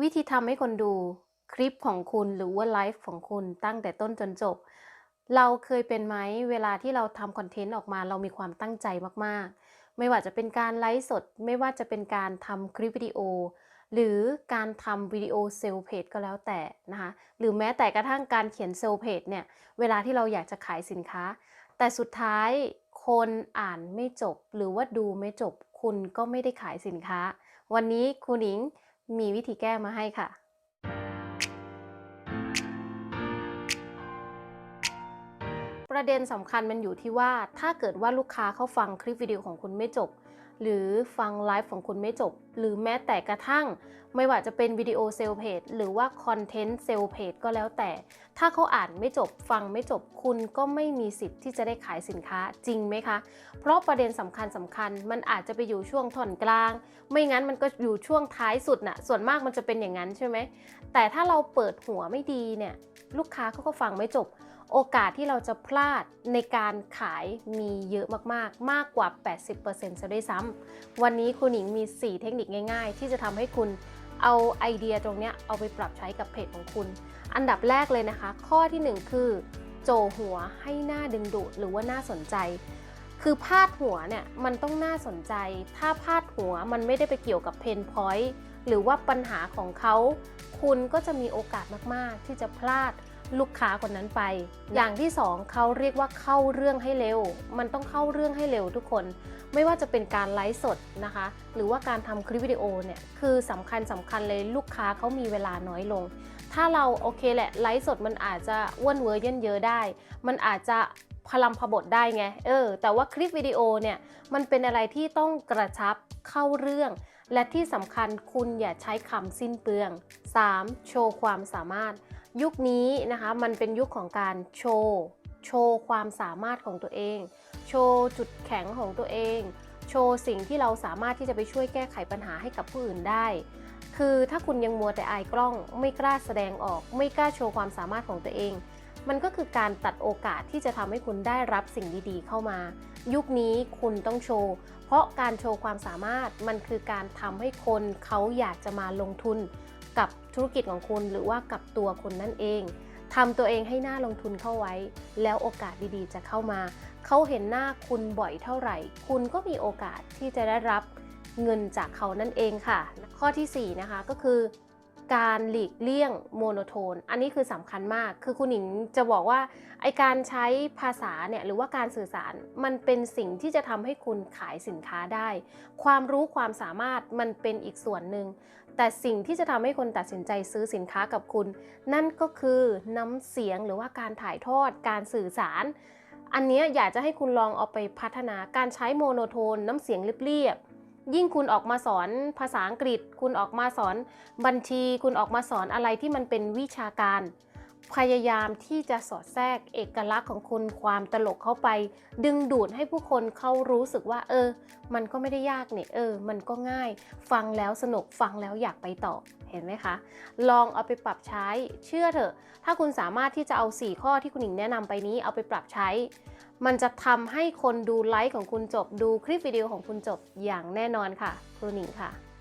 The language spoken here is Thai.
วิธีทำให้คนดูคลิปของคุณหรือว่าไลฟ์ของคุณตั้งแต่ต้นจนจบ เราเคยเป็นไหมเวลาที่เราทำคอนเทนต์ออกมาเรามีความตั้งใจมากๆ ไม่ว่าจะเป็นการไลฟ์สด ไม่ว่าจะเป็นการทำคลิปวิดีโอ หรือการทำวิดีโอเซลล์เพจก็แล้วแต่นะคะ หรือแม้แต่กระทั่งการเขียนเซลล์เพจเนี่ย เวลาที่เราอยากจะขายสินค้า แต่สุดท้ายคนอ่านไม่จบ หรือว่าดูไม่จบ คุณก็ไม่ได้ขายสินค้า วันนี้คุณหญิง มีวิธีแก้มาให้ค่ะ ประเด็นสำคัญมันอยู่ที่ว่าถ้าเกิดว่าลูกค้าเขาฟังคลิปวิดีโอของคุณไม่จบ หรือฟังไลฟ์ของคุณไม่จบ หรือแม้แต่กระทั่ง ไม่ว่าจะเป็นวิดีโอเซลเพจหรือว่าคอนเทนต์เซลเพจก็แล้วแต่ ถ้าเขาอ่านไม่จบ ฟังไม่จบคุณก็ไม่มีสิทธิ์ที่จะได้ขายสินค้าจริงไหมคะ เพราะประเด็นสำคัญสำคัญ มันอาจจะไปอยู่ช่วงท่อนกลาง ไม่งั้นมันก็อยู่ช่วงท้ายสุดน่ะส่วนมากมันจะเป็นอย่างนั้นใช่ไหมแต่ถ้าเราเปิดหัวไม่ดีเนี่ยลูกค้าเขาก็ฟังไม่จบ โอกาสที่เราจะพลาดในการขายมีเยอะมากๆ มากกว่า 80%ซะด้วยซ้ำวันนี้คุณหญิงมี 4 เทคนิคง่าย ๆ ที่จะทำให้คุณเอาไอเดียตรงนี้เอาไปปรับใช้กับเพจของคุณ อันดับแรกเลยนะคะ ข้อทีหนึ่1 คือ โจหัวให้หน้าดึงดูดหรือว่าน่าสนใจ คือพาดหัวเนี่ยมันต้องน่าสนใจ ถ้าพาดหัวมันไม่ได้ไปเกี่ยวกับเพนพอยต์หรือว่าปัญหาของเขา คุณก็จะมีโอกาสมากๆ ที่จะพลาด ลูกค้าคนนั้นไป อย่างที่สองเขาเรียกว่าเข้าเรื่องให้เร็ว มันต้องเข้าเรื่องให้เร็วทุกคน ไม่ว่าจะเป็นการไลฟ์สดนะคะ หรือว่าการทำคลิปวิดีโอเนี่ยคือสำคัญสำคัญเลยลูกค้าเขามีเวลาน้อยลง ถ้าเราโอเคแหละไลฟ์สดมันอาจจะอ้วนเวอร์เยินเยอะได้ มันอาจจะพลัมพบทได้ไง เออ แต่ว่าคลิปวิดีโอเนี่ย มันเป็นอะไรที่ต้องกระชับเข้าเรื่อง และที่สำคัญคุณอย่าใช้คำสิ้นเปลือง 3. โชว์ความสามารถ ยุคนี้นะคะมันเป็นยุคของการโชว์โชว์ความสามารถของตัวเอง โชว์จุดแข็งของตัวเอง โชว์สิ่งที่เราสามารถที่จะไปช่วยแก้ไขปัญหาให้กับผู้อื่นได้ คือถ้าคุณยังมัวแต่อายกล้อง ไม่กล้าแสดงออก ไม่กล้าโชว์ความสามารถของตัวเอง มันก็คือการตัดโอกาสที่จะทำให้คุณได้รับสิ่งดีๆ เข้ามา ยุคนี้คุณต้องโชว์ เพราะการโชว์ความสามารถมันคือการทำให้คนเขาอยากจะมาลงทุนกับธุรกิจของคุณหรือว่ากับตัวคุณนั่นเองทำตัวเองให้น่าลงทุนเข้าไว้ แล้วโอกาสดีๆ จะเข้ามา เขาเห็นหน้าคุณบ่อยเท่าไหร่ คุณก็มีโอกาสที่จะได้รับเงินจากเขานั่นเองค่ะ ข้อทีสี่4 นะคะก็คือ การหลีกเลี่ยงโมโนโทน อันนี้คือสำคัญมาก คือคุณหญิงจะบอกว่าไอการใช้ภาษาเนี่ยหรือว่าการสื่อสารมันเป็นสิ่งที่จะทำให้คุณขายสินค้าได้ ความรู้ความสามารถมันเป็นอีกส่วนหนึ่ง แต่สิ่งที่จะทำให้คนตัดสินใจซื้อสินค้ากับคุณ นั่นก็คือน้ำเสียงหรือว่าการถ่ายทอดการสื่อสาร อันนี้อยากจะให้คุณลองเอาไปพัฒนาการใช้โมโนโทน น้ำเสียงเรียบๆ ยิ่งคุณออกมาสอนภาษาอังกฤษ คุณออกมาสอนบัญชี คุณออกมาสอนอะไรที่มันเป็นวิชาการ พยายามที่จะสอดแทรกเอกลักษณ์ของคุณความตลกเข้าไป ดึงดูดให้ผู้คนเขารู้สึกว่า เออ มันก็ไม่ได้ยากเนี่ยเออ มันก็ง่าย ฟังแล้วสนุกฟังแล้วอยากไปต่อเห็นไหมคะ ลองเอาไปปรับใช้เชื่อเถอะ ถ้าคุณสามารถที่จะเอา 4 ข้อที่คุณหญิงแนะนำไปนี้เอาไปปรับใช้ มันจะทำให้คนดูไลฟ์ของคุณจบดูคลิปวิดีโอของคุณจบอย่างแน่นอนค่ะครูหนิงค่ะ